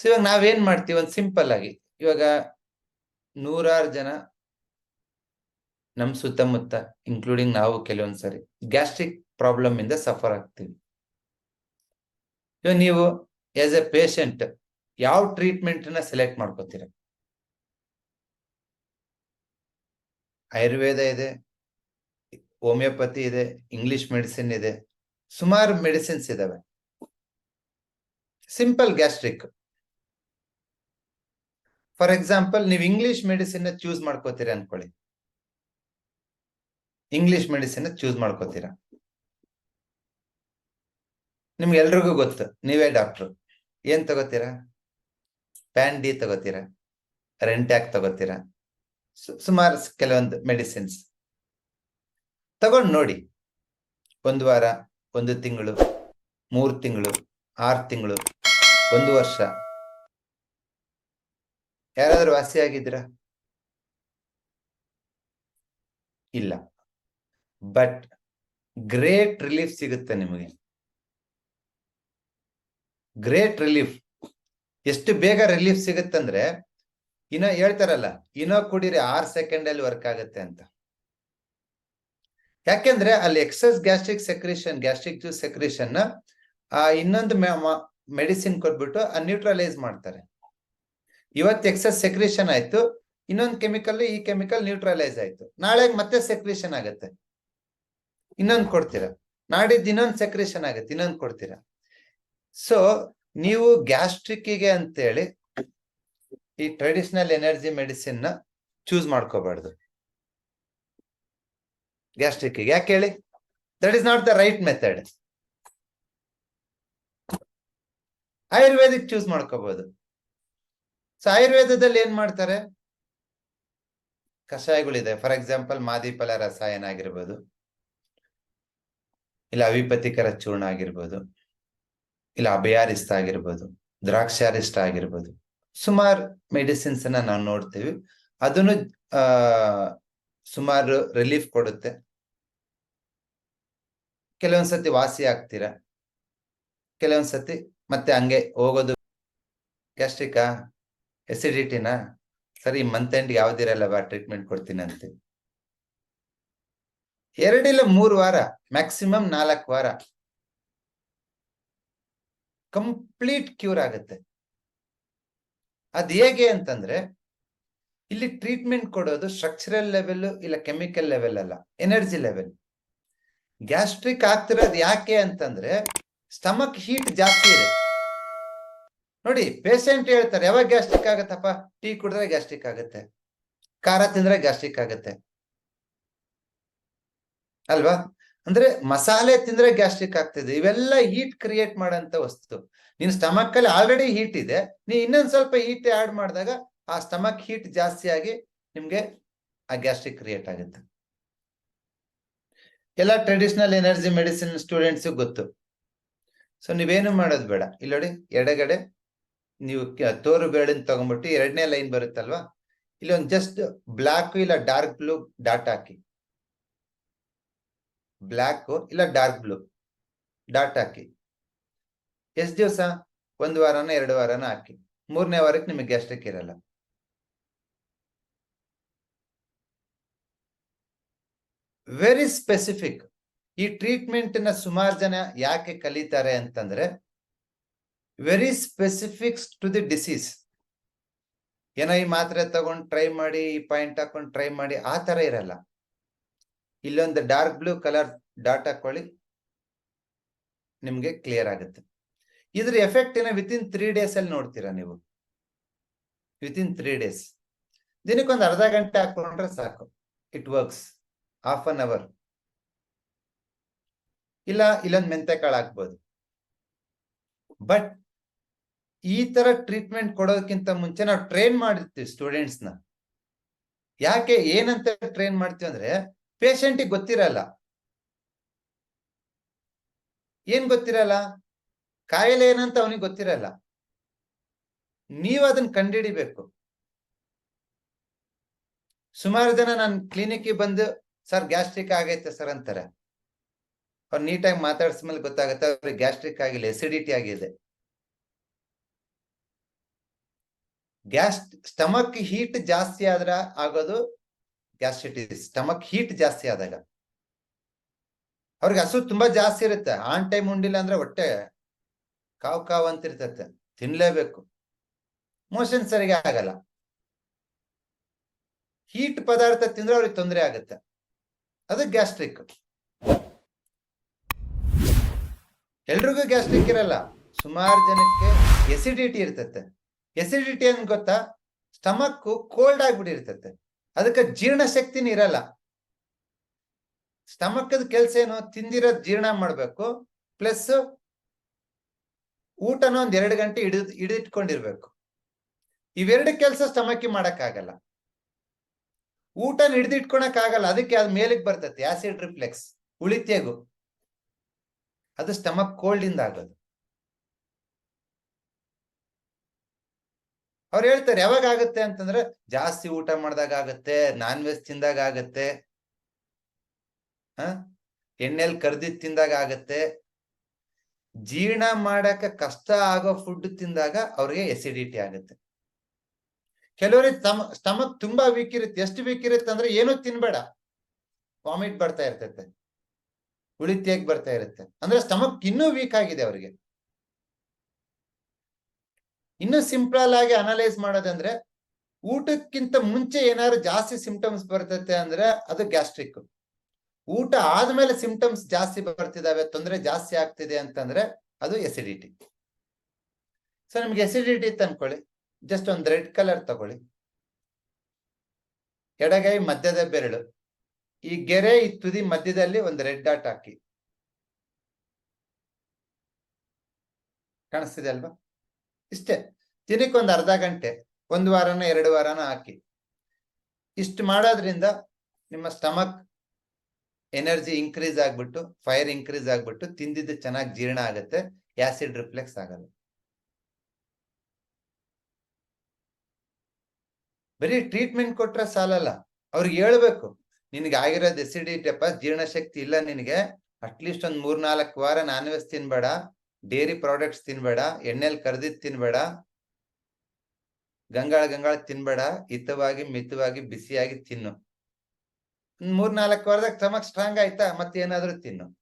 So ಇವಾಗ ನಾವೇನ್ ಮಾಡ್ತೀವಿ ಒಂದು ಸಿಂಪಲ್ ಆಗಿ. ಇವಾಗ ನೂರಾರು ಜನ ನಮ್ ಸುತ್ತಮುತ್ತ ಇನ್ಕ್ಲೂಡಿಂಗ್ ನಾವು ಕೆಲವೊಂದ್ಸರಿ ಗ್ಯಾಸ್ಟ್ರಿಕ್ ಪ್ರಾಬ್ಲಮ್ ಇಂದ ಸಫರ್ ಆಗ್ತೀವಿ. ಇವಾಗ ನೀವು ಆಸ್ ಎ ಪೇಷಂಟ್ ಯಾವ ಟ್ರೀಟ್ಮೆಂಟ್ನ ಸೆಲೆಕ್ಟ್ ಮಾಡ್ಕೋತೀರ? ಆಯುರ್ವೇದ ಇದೆ ಹೋಮಿಯೋಪತಿ ಇದೆ ಇಂಗ್ಲಿಷ್ ಮೆಡಿಸಿನ್ ಇದೆ, ಸುಮಾರು ಮೆಡಿಸಿನ್ಸ್ ಇದಾವೆ. ಸಿಂಪಲ್ ಗ್ಯಾಸ್ಟ್ರಿಕ್ ಫಾರ್ ಎಕ್ಸಾಂಪಲ್ ನೀವು ಇಂಗ್ಲಿಷ್ ಮೆಡಿಸಿನ್ ಚೂಸ್ ಮಾಡ್ಕೋತೀರಾ ಅನ್ಕೊಳ್ಳಿ. ಇಂಗ್ಲಿಷ್ ಮೆಡಿಸಿನ್ ಚೂಸ್ ಮಾಡ್ಕೋತೀರಾ. ನಿಮ್ಗೆ ಎಲ್ರಿಗೂ ಗೊತ್ತು, ನೀವೇ ಡಾಕ್ಟ್ರು ಏನ್ ತಗೋತೀರಾ? ಪ್ಯಾನ್ ಡಿ ತಗೋತೀರಾ ರೆಂಟ್ಯಾಕ್ ತಗೋತೀರಾ ಸುಮಾರು ಕೆಲವೊಂದು ಮೆಡಿಸಿನ್ಸ್ ತಗೊಂಡು ನೋಡಿ. ಒಂದು ವಾರ, ಒಂದು ತಿಂಗಳು, ಮೂರು ತಿಂಗಳು, ಆರು ತಿಂಗಳು, ಒಂದು ವರ್ಷ. ಯಾರಾದ್ರೂ ವಾಸಿ ಆಗಿದ್ದೀರಾ ಇಲ್ಲ. ಬಟ್ ಗ್ರೇಟ್ ರಿಲೀಫ್ ಸಿಗುತ್ತೆ ನಿಮಗೆ. ಗ್ರೇಟ್ ರಿಲೀಫ್ ಎಷ್ಟು ಬೇಗ ರಿಲೀಫ್ ಸಿಗುತ್ತಂದ್ರೆ ಇನ್ನ ಹೇಳ್ತಾರಲ್ಲ, ಇನೋ ಕುಡಿರಿ ಆರ್ ಸೆಕೆಂಡ್ ಅಲ್ಲಿ ವರ್ಕ್ ಆಗುತ್ತೆ ಅಂತ. ಯಾಕೆಂದ್ರೆ ಅಲ್ಲಿ excess gastric secretion, gastric juice secretion ಆ ಇನ್ನೊಂದು ಮೆಡಿಸಿನ್ ಕೊಟ್ಬಿಟ್ಟು ನ್ಯೂಟ್ರಲೈಸ್ ಮಾಡ್ತಾರೆ. ಇವತ್ತು ಎಕ್ಸಸ್ ಸೆಕ್ರೇಷನ್ ಆಯ್ತು, ಇನ್ನೊಂದು ಕೆಮಿಕಲ್ ಈ ಕೆಮಿಕಲ್ ನ್ಯೂಟ್ರಲೈಸ್ ಆಯ್ತು. ನಾಳೆ ಮತ್ತೆ ಸೆಕ್ರೇಷನ್ ಆಗುತ್ತೆ. ಇನ್ನೊಂದು ಕೊಡ್ತೀರಾ? ನಾಡಿದ್ದು ಇನ್ನೊಂದು ಸೆಕ್ರೇಷನ್ ಆಗುತ್ತೆ, ಇನ್ನೊಂದು ಕೊಡ್ತೀರಾ? ಸೊ ನೀವು ಗ್ಯಾಸ್ಟ್ರಿಕ್ಕಿಗೆ ಅಂತೇಳಿ ಈ ಟ್ರೆಡಿಷನಲ್ ಎನರ್ಜಿ ಮೆಡಿಸಿನ್ನ ಚೂಸ್ ಮಾಡ್ಕೋಬಾರ್ದು. ಗ್ಯಾಸ್ಟ್ರಿಕ್ ಯಾಕೆ ಹೇಳಿ? That is not the right method Ayurvedic choose ಮಾಡ್ಕೋಬಹುದು ಆಯುರ್ವೇದದಲ್ಲಿ ಏನ್ ಮಾಡ್ತಾರೆ? ಕಷಾಯಗಳಿದೆ. ಫಾರ್ ಎಕ್ಸಾಂಪಲ್ ಮಾದಿಫಲ ರಸಾಯನ ಆಗಿರ್ಬೋದು. ಇಲ್ಲ ಅವಿಪತಿಕರ ಚೂರ್ಣ ಆಗಿರ್ಬೋದು. ಇಲ್ಲ ಅಭಯಾರಿಸ್ತ ಆಗಿರ್ಬೋದು. ದ್ರಾಕ್ಷಾರಿಷ್ಟ ಆಗಿರ್ಬೋದು. ಸುಮಾರು ಮೆಡಿಸಿನ್ಸ್ ಅನ್ನ ನಾವು ನೋಡ್ತೀವಿ. ಅದನ್ನು, ಆ, ಸುಮಾರು ರಿಲೀಫ್ ಕೊಡುತ್ತೆ. ಕೆಲವೊಂದ್ಸತಿ ವಾಸಿ ಆಗ್ತೀರಾ? ಕೆಲವೊಂದ್ಸತಿ ಮತ್ತೆ ಹಂಗೆ ಹೋಗೋದು. ಗ್ಯಾಸ್ಟ್ರಿಕಾ? ಎಸಿಡಿಟಿನಾ ಸರಿ ಮಂತ್ ಎಂಡ್ ಯಾವ್ದಿರಲ್ಲ ಬಾ ಟ್ರೀಟ್ಮೆಂಟ್ ಕೊಡ್ತೀನಿ ಅಂತ ಎರಡಿಲ್ಲ ಮೂರು ವಾರ ಮ್ಯಾಕ್ಸಿಮಮ್ ನಾಲ್ಕು ವಾರ. ಕಂಪ್ಲೀಟ್ ಕ್ಯೂರ್ ಆಗುತ್ತೆ. ಅದ್ ಹೇಗೆ ಅಂತಂದ್ರೆ, ಇಲ್ಲಿ ಟ್ರೀಟ್ಮೆಂಟ್ ಕೊಡೋದು ಸ್ಟ್ರಕ್ಚರಲ್ ಲೆವೆಲ್ ಇಲ್ಲ ಕೆಮಿಕಲ್ ಲೆವೆಲ್ ಅಲ್ಲ ಎನರ್ಜಿ ಲೆವೆಲ್ ಗ್ಯಾಸ್ಟ್ರಿಕ್ ಆಗ್ತಿರೋದು ಯಾಕೆ ಅಂತಂದ್ರೆ ಸ್ಟಮಕ್ ಹೀಟ್ ಜಾಸ್ತಿ ಇದೆ. ನೋಡಿ ಪೇಷಂಟ್ ಹೇಳ್ತಾರೆ, ಯಾವಾಗ ಗ್ಯಾಸ್ಟ್ರಿಕ್ ಆಗತ್ತಪ್ಪ? ಟೀ ಕುಡಿದ್ರೆ ಗ್ಯಾಸ್ಟ್ರಿಕ್ ಆಗುತ್ತೆ. ಖಾರ ತಿಂದ್ರೆ ಗ್ಯಾಸ್ಟ್ರಿಕ್ ಆಗುತ್ತೆ. ಅಲ್ವಾ? ಅಂದ್ರೆ ಮಸಾಲೆ ತಿಂದ್ರೆ ಗ್ಯಾಸ್ಟ್ರಿಕ್ ಆಗ್ತಿದೆ. ಇವೆಲ್ಲ ಹೀಟ್ ಕ್ರಿಯೇಟ್ ಮಾಡಂತ ವಸ್ತು. ನಿನ್ ಸ್ಟಮಕ್ ಅಲ್ಲಿ ಆಲ್ರೆಡಿ ಹೀಟ್ ಇದೆ. ನೀ ಇನ್ನೊಂದ್ ಸ್ವಲ್ಪ ಹೀಟ್ ಆಡ್ ಮಾಡಿದಾಗ ಆ ಸ್ಟಮಕ್ ಹೀಟ್ ಜಾಸ್ತಿ ಆಗಿ ನಿಮ್ಗೆ ಆ ಗ್ಯಾಸ್ಟ್ರಿಕ್ ಕ್ರಿಯೇಟ್ ಆಗುತ್ತೆ. ಎಲ್ಲ ಟ್ರೆಡಿಷನಲ್ ಎನರ್ಜಿ ಮೆಡಿಸಿನ್ ಸ್ಟೂಡೆಂಟ್ಸ್ ಗೊತ್ತು. ಸೊ ನೀವೇನು ಮಾಡೋದು ಬೇಡ. ಇಲ್ಲಿ ನೋಡಿ ಎಡಗಡೆ ನೀವು ತೋರು ಬೆರಳಿನ ತಗೊಂಡ್ಬಿಟ್ಟು ಎರಡನೇ ಲೈನ್ ಬರುತ್ತಲ್ವಾ? ಇಲ್ಲಿ ಒಂದು ಜಸ್ಟ್ ಬ್ಲಾಕ್ ಇಲ್ಲ ಡಾರ್ಕ್ ಬ್ಲೂ ಡಾಟ್ ಹಾಕಿ. ಬ್ಲ್ಯಾಕ್ ಇಲ್ಲ ಡಾರ್ಕ್ ಬ್ಲೂ ಡಾಟ್ ಹಾಕಿ. ಎಷ್ಟು ದಿವಸ? ಒಂದು ವಾರನ, ಎರಡು ವಾರನ ಹಾಕಿ. ಮೂರನೇ ವಾರಕ್ಕೆ ನಿಮಗೆ ಗ್ಯಾಸ್ಟ್ರಿಕ್ ಇರಲ್ಲ. ವೆರಿ ಸ್ಪೆಸಿಫಿಕ್ ಈ ಟ್ರೀಟ್ಮೆಂಟ್ನ ಸುಮಾರು ಜನ ಯಾಕೆ ಕಲಿತಾರೆ ಅಂತಂದ್ರೆ very specifics to the disease ಏನೋ ಈ ಮಾತ್ರೆ ತಗೊಂಡು ಟ್ರೈ ಮಾಡಿ, ಈ ಪಾಯಿಂಟ್ ಹಾಕೊಂಡು ಟ್ರೈ ಮಾಡಿ, ಆ ತರ ಇರಲ್ಲ. ಇಲ್ಲೊಂದು ಡಾರ್ಕ್ ಬ್ಲೂ ಕಲರ್ ಡಾಟ್ ಹಾಕೊಳ್ಳಿ, ನಿಮ್ಗೆ ಕ್ಲಿಯರ್ ಆಗುತ್ತೆ. ಇದ್ರ ಎಫೆಕ್ಟ್ ಏನೋ ವಿತಿನ್ ತ್ರೀ ಡೇಸ್ ಅಲ್ಲಿ ನೋಡ್ತೀರಾ ನೀವು? ವಿತಿನ್ ತ್ರೀ ಡೇಸ್ ದಿನಕ್ಕೊಂದು ಅರ್ಧ ಗಂಟೆ ಹಾಕೊಂಡ್ರೆ ಸಾಕು. It works half an hour ಇಲ್ಲ, ಇಲ್ಲೊಂದು ಮೆಂತೆ ಕಾಳು ಹಾಕ್ಬೋದು. ಬಟ್ ಈ ತರ ಟ್ರೀಟ್ಮೆಂಟ್ ಕೊಡೋದಕ್ಕಿಂತ ಮುಂಚೆ ನಾವು ಟ್ರೈನ್ ಮಾಡಿರ್ತೀವಿ ಸ್ಟೂಡೆಂಟ್ಸ್ನ. ಯಾಕೆ ಏನಂತ ಟ್ರೈನ್ ಮಾಡ್ತೀವಿ ಅಂದ್ರೆ ಪೇಷಂಟಿಗೆ ಗೊತ್ತಿರಲ್ಲ. ಏನ್ ಗೊತ್ತಿರಲ್ಲ? ಕಾಯಿಲೆ ಏನಂತ ಅವನಿಗೆ ಗೊತ್ತಿರಲ್ಲ. ನೀವು ಅದನ್ನ ಕಂಡಿಡಿಬೇಕು. ಸುಮಾರು ಜನ ನನ್ನ ಕ್ಲಿನಿಕ್ಗೆ ಬಂದು, ಸರ್ ಗ್ಯಾಸ್ಟ್ರಿಕ್ ಆಗೈತೆ ಸರ್ ಅಂತಾರೆ. ಅವ್ರು ನೀಟಾಗಿ ಮಾತಾಡಿಸ್ಮೇಲೆ ಗೊತ್ತಾಗುತ್ತೆ, ಅವ್ರಿಗೆ ಗ್ಯಾಸ್ಟ್ರಿಕ್ ಆಗಿಲ್ಲ ಎಸಿಡಿಟಿ ಆಗಿದೆ. ಗ್ಯಾಸ್ ಸ್ಟಮಕ್ ಹೀಟ್ ಜಾಸ್ತಿ ಆದ್ರ ಆಗೋದು ಗ್ಯಾಸ್ಟ್ರಿಟಿಸ್ ಸ್ಟಮಕ್ ಹೀಟ್ ಜಾಸ್ತಿ ಆದಾಗ. ಅವ್ರಿಗೆ ಹಸು ತುಂಬಾ ಜಾಸ್ತಿ ಇರುತ್ತೆ. ಆನ್ ಟೈಮ್ ಉಂಡಿಲ್ಲ ಅಂದ್ರೆ ಹೊಟ್ಟೆ ಕಾವ್ ಕಾವ್ ಅಂತಿರ್ತತೆ ತಿನ್ಲೇಬೇಕು. ಮೋಷನ್ ಸರಿಗೆ ಆಗಲ್ಲ. ಹೀಟ್ ಪದಾರ್ಥ ತಿಂದ್ರೆ ಅವ್ರಿಗೆ ತೊಂದರೆ ಆಗುತ್ತೆ. ಅದು ಗ್ಯಾಸ್ಟ್ರಿಕ್ ಎಲ್ರಿಗೂ ಗ್ಯಾಸ್ಟ್ರಿಕ್ ಇರಲ್ಲ. ಸುಮಾರು ಜನಕ್ಕೆ ಎಸಿಡಿಟಿ ಇರ್ತತೆ. ಎಸಿಡಿಟಿ ಅಂತ ಗೊತ್ತಾ? ಸ್ಟಮಕ್ ಕೋಲ್ಡ್ ಆಗ್ಬಿಟ್ಟಿರ್ತತೆ. ಅದಕ್ಕೆ ಜೀರ್ಣ ಶಕ್ತಿನ ಇರಲ್ಲ. ಸ್ಟಮಕ್ದ ಕೆಲ್ಸ ಏನು? ತಿಂದಿರೋದ್ ಜೀರ್ಣ ಮಾಡ್ಬೇಕು. ಪ್ಲಸ್ ಊಟನ ಒಂದ್ ಎರಡು ಗಂಟೆ ಹಿಡಿದ್, ಹಿಡಿದಿಟ್ಕೊಂಡಿರ್ಬೇಕು. ಇವೆರಡು ಕೆಲಸ ಸ್ಟಮಕ್ ಮಾಡಕ್ ಆಗಲ್ಲ ಊಟನ ಹಿಡಿದಿಟ್ಕೊಳಕ್ ಆಗಲ್ಲ ಅದಕ್ಕೆ ಅದ್ ಮೇಲಿಗೆ ಬರ್ತದೆ ಆಸಿಡ್ ರಿಫ್ಲೆಕ್ಸ್ ಉಳಿತೇಗು. ಅದು ಸ್ಟಮಕ್ ಕೋಲ್ಡ್ ಆಗೋದು. ಅವ್ರು ಹೇಳ್ತಾರೆ, ಯಾವಾಗ ಆಗುತ್ತೆ ಅಂತಂದ್ರೆ, ಜಾಸ್ತಿ ಊಟ ಮಾಡಿದಾಗ ಆಗತ್ತೆ ನಾನ್ ವೆಜ್ ತಿಂದಾಗ ಆಗತ್ತೆ, ಹ? ಎಣ್ಣೆಲ್ ಕರ್ದಿದ್ ತಿಂದಾಗ ಆಗತ್ತೆ, ಜೀರ್ಣ ಮಾಡಕ ಕಷ್ಟ ಆಗೋ ಫುಡ್ ತಿಂದಾಗ ಅವ್ರಿಗೆ ಎಸಿಡಿಟಿ ಆಗುತ್ತೆ. ಕೆಲವರಿಗೆ ತಮ್ ಸ್ಟಮಕ್ ತುಂಬಾ ವೀಕ್ ಇರುತ್ತೆ. ಎಷ್ಟು ವೀಕ್ ಇರುತ್ತೆ ಅಂದ್ರೆ ಏನೂ ತಿನ್ಬೇಡ. ವಾಮಿಟ್ ಬರ್ತಾ ಇರ್ತೈತೆ. ಉಳಿತಿಯಾಗಿ ಬರ್ತಾ ಇರುತ್ತೆ. ಅಂದ್ರೆ ಸ್ಟಮಕ್ ಇನ್ನೂ ವೀಕ್ ಆಗಿದೆ ಅವ್ರಿಗೆ. ಇನ್ನು ಸಿಂಪಲ್ ಆಗಿ ಅನಲೈಸ್ ಮಾಡೋದಂದ್ರೆ ಊಟಕ್ಕಿಂತ ಮುಂಚೆ ಏನಾದ್ರು ಜಾಸ್ತಿ ಸಿಂಪ್ಟಮ್ಸ್ ಬರ್ತೈತೆ ಅಂದ್ರೆ ಅದು ಗ್ಯಾಸ್ಟ್ರಿಕ್ ಊಟ ಆದ್ಮೇಲೆ ಸಿಂಪ್ಟಮ್ಸ್ ಜಾಸ್ತಿ ಬರ್ತಿದಾವೆ, ತೊಂದರೆ ಜಾಸ್ತಿ ಆಗ್ತಿದೆ ಅಂತಂದ್ರೆ ಅದು ಎಸಿಡಿಟಿ ಸೊ ನಿಮ್ಗೆ ಎಸಿಡಿಟಿ ಅನ್ಕೊಳ್ಳಿ. ಜಸ್ಟ್ ಒಂದು ರೆಡ್ ಕಲರ್ ತಗೊಳ್ಳಿ. ಎಡಗೈ, ಮಧ್ಯದ ಬೆರಳು. ಈ ಗೆರೆ, ಈ ತುದಿ ಮಧ್ಯದಲ್ಲಿ ಒಂದು ರೆಡ್ ಡಾಟ್ ಹಾಕಿ. ಕಾಣಿಸ್ತಿದೆ ಅಲ್ವಾ? ಇಷ್ಟೇ. ದಿನಕ್ಕೆ ಒಂದು ಅರ್ಧ ಗಂಟೆ, ಒಂದು ವಾರನ, ಎರಡು ವಾರನ ಹಾಕಿ. ಇಷ್ಟು ಮಾಡೋದ್ರಿಂದ ನಿಮ್ಮ ಸ್ಟಮಕ್ ಎನರ್ಜಿ ಇನ್ಕ್ರೀಸ್ ಆಗ್ಬಿಟ್ಟು, ಫೈರ್ ಇನ್ಕ್ರೀಸ್ ಆಗ್ಬಿಟ್ಟು ತಿಂದಿದ್ದು ಚೆನ್ನಾಗಿ ಜೀರ್ಣ ಆಗುತ್ತೆ, ಆಸಿಡ್ ರಿಫ್ಲೆಕ್ಸ್ ಆಗಲ್ಲ. ಬರೀ ಟ್ರೀಟ್ಮೆಂಟ್ ಕೊಟ್ರೆ ಸಾಲಲ್ಲ. ಅವ್ರಿಗೆ ಹೇಳ್ಬೇಕು, ನಿನಗೆ ಆಗಿರೋದು ಎಸಿಡಿಟಿ ಅಪ್ಪ, ಜೀರ್ಣಶಕ್ತಿ ಇಲ್ಲ ನಿನಗೆ, ಅಟ್ಲೀಸ್ಟ್ ಒಂದು ಮೂರ್ನಾಲ್ಕು ವಾರ ನಾನ್ ವೆಜ್ ತಿನ್ಬೇಡ ಡೇರಿ ಪ್ರಾಡಕ್ಟ್ಸ್ ತಿನ್ಬೇಡ, ಎಣ್ಣೆಲ್ ಕರ್ದಿದ್ ತಿನ್ಬೇಡ, ಗಂಗಾಳ ಗಂಗಾಳ ತಿನ್ಬೇಡ, ಹಿತವಾಗಿ ಮಿತವಾಗಿ ಬಿಸಿಯಾಗಿ ತಿನ್ನು. ಮೂರ್ನಾಲ್ಕು ಮೂರ್ ನಾಲ್ಕು ವಾರದಾಗ ಸ್ಟಮಕ್ ಸ್ಟ್ರಾಂಗ್ ಆಯ್ತಾ, ಮತ್ತೇನಾದ್ರೂ ತಿನ್ನು.